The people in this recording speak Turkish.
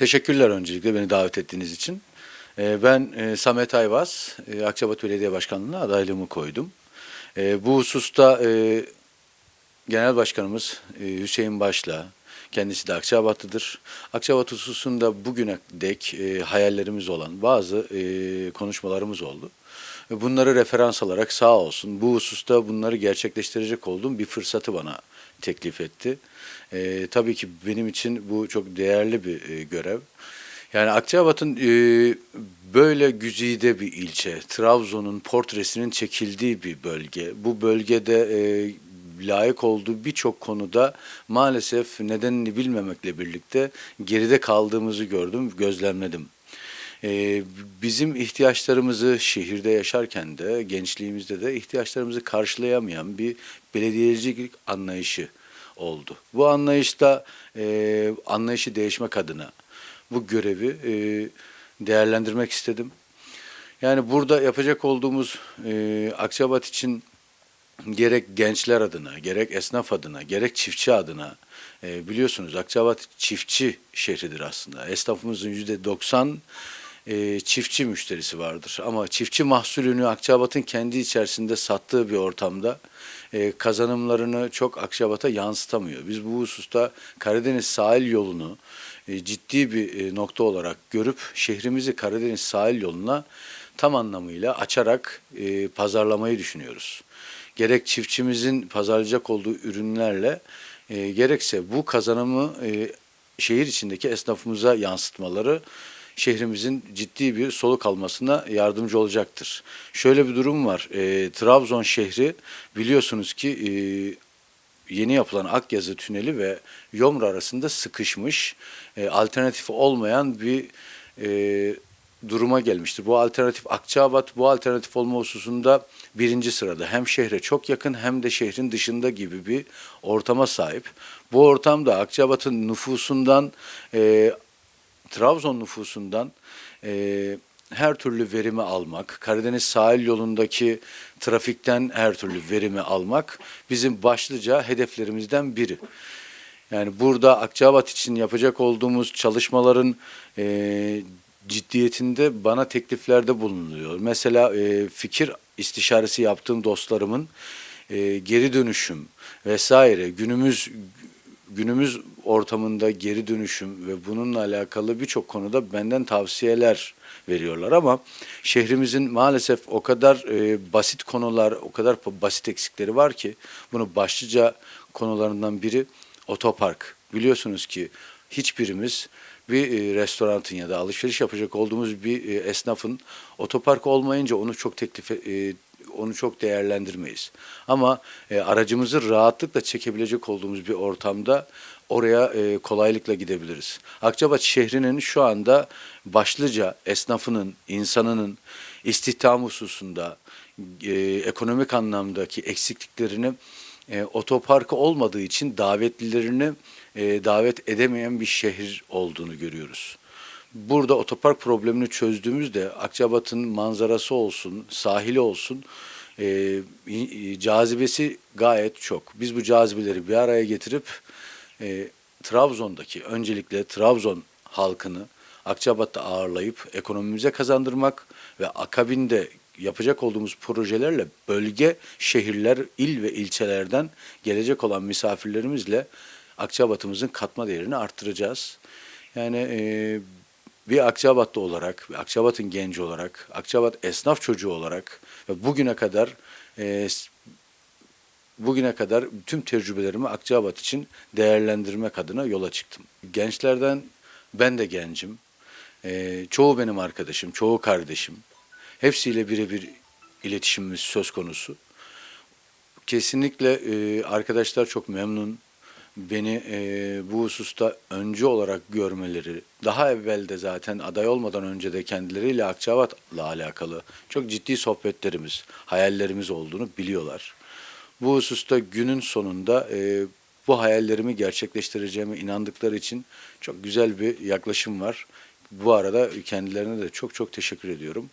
Teşekkürler öncelikle beni davet ettiğiniz için. Ee, Ben e, Samet Ayvaz, e, Akçabat Belediye Başkanlığı'na adaylığımı koydum. E, Bu hususta e, Genel Başkanımız Hüseyin Baş'la, kendisi de Akçabatlıdır. Akçabat hususunda bugüne dek e, hayallerimiz olan bazı e, konuşmalarımız oldu. E, Bunları referans alarak sağ olsun bu hususta bunları gerçekleştirecek olduğum bir fırsatı bana teklif etti. E, tabii ki benim için bu çok değerli bir e, görev. Yani Akçabat'ın e, böyle güzide bir ilçe, Trabzon'un portresinin çekildiği bir bölge. Bu bölgede e, layık olduğu birçok konuda maalesef nedenini bilmemekle birlikte geride kaldığımızı gördüm, gözlemledim. Ee, bizim ihtiyaçlarımızı şehirde yaşarken de gençliğimizde de ihtiyaçlarımızı karşılayamayan bir belediyecilik anlayışı oldu. Bu anlayışta e, anlayışı değişmek adına bu görevi e, değerlendirmek istedim. Yani burada yapacak olduğumuz e, Akçabat için gerek gençler adına, gerek esnaf adına, gerek çiftçi adına e, biliyorsunuz Akçabat çiftçi şehridir aslında. Esnafımızın yüzde 90 e, çiftçi müşterisi vardır. Ama çiftçi mahsulünü Akçabat'ın kendi içerisinde sattığı bir ortamda e, kazanımlarını çok Akçabat'a yansıtamıyor. Biz bu hususta Karadeniz sahil yolunu e, ciddi bir e, nokta olarak görüp şehrimizi Karadeniz sahil yoluna tam anlamıyla açarak e, pazarlamayı düşünüyoruz. Gerek çiftçimizin pazarlayacak olduğu ürünlerle e, gerekse bu kazanımı e, şehir içindeki esnafımıza yansıtmaları şehrimizin ciddi bir soluk almasına yardımcı olacaktır. Şöyle bir durum var. E, Trabzon şehri biliyorsunuz ki e, yeni yapılan Akyazı Tüneli ve Yomra arasında sıkışmış, e, alternatifi olmayan bir e, duruma gelmiştir. Bu alternatif Akçabat bu alternatif olma hususunda birinci sırada. Hem şehre çok yakın hem de şehrin dışında gibi bir ortama sahip. Bu ortamda Akçabat'ın nüfusundan, e, Trabzon nüfusundan e, her türlü verimi almak, Karadeniz sahil yolundaki trafikten her türlü verimi almak bizim başlıca hedeflerimizden biri. Yani burada Akçabat için yapacak olduğumuz çalışmaların e, ciddiyetinde bana tekliflerde bulunuyor. Mesela e, fikir istişaresi yaptığım dostlarımın e, geri dönüşüm vesaire günümüz günümüz ortamında geri dönüşüm ve bununla alakalı birçok konuda benden tavsiyeler veriyorlar ama şehrimizin maalesef o kadar e, basit konular, o kadar basit eksikleri var ki bunu başlıca konularından biri otopark. Biliyorsunuz ki hiçbirimiz bir e, restoranın ya da alışveriş yapacak olduğumuz bir e, esnafın otopark olmayınca onu çok teklif e, onu çok değerlendirmeyiz. Ama aracımızı rahatlıkla çekebilecek olduğumuz bir ortamda oraya kolaylıkla gidebiliriz. Akçabat şehrinin şu anda başlıca esnafının, insanının istihdam hususunda ekonomik anlamdaki eksikliklerini e, otoparkı olmadığı için davetlilerini e, davet edemeyen bir şehir olduğunu görüyoruz. Burada otopark problemini çözdüğümüzde Akçabat'ın manzarası olsun, sahili olsun e, cazibesi gayet çok. Biz bu cazibeleri bir araya getirip e, Trabzon'daki öncelikle Trabzon halkını Akçabat'ta ağırlayıp ekonomimize kazandırmak ve akabinde yapacak olduğumuz projelerle bölge şehirler, il ve ilçelerden gelecek olan misafirlerimizle Akçabat'ımızın katma değerini arttıracağız. Yani e, bir Akçabatlı olarak, bir Akçabat'ın genci olarak, Akçabat esnaf çocuğu olarak ve bugüne kadar e, bugüne kadar tüm tecrübelerimi Akçabat için değerlendirmek adına yola çıktım. Gençlerden ben de gencim. E, çoğu benim arkadaşım, çoğu kardeşim. Hepsiyle birebir iletişimimiz söz konusu. Kesinlikle e, arkadaşlar çok memnun. Beni e, bu hususta öncü olarak görmeleri, daha evvel de zaten aday olmadan önce de kendileriyle Akçabat'la alakalı çok ciddi sohbetlerimiz, hayallerimiz olduğunu biliyorlar. Bu hususta günün sonunda e, bu hayallerimi gerçekleştireceğime inandıkları için çok güzel bir yaklaşım var. Bu arada kendilerine de çok çok teşekkür ediyorum.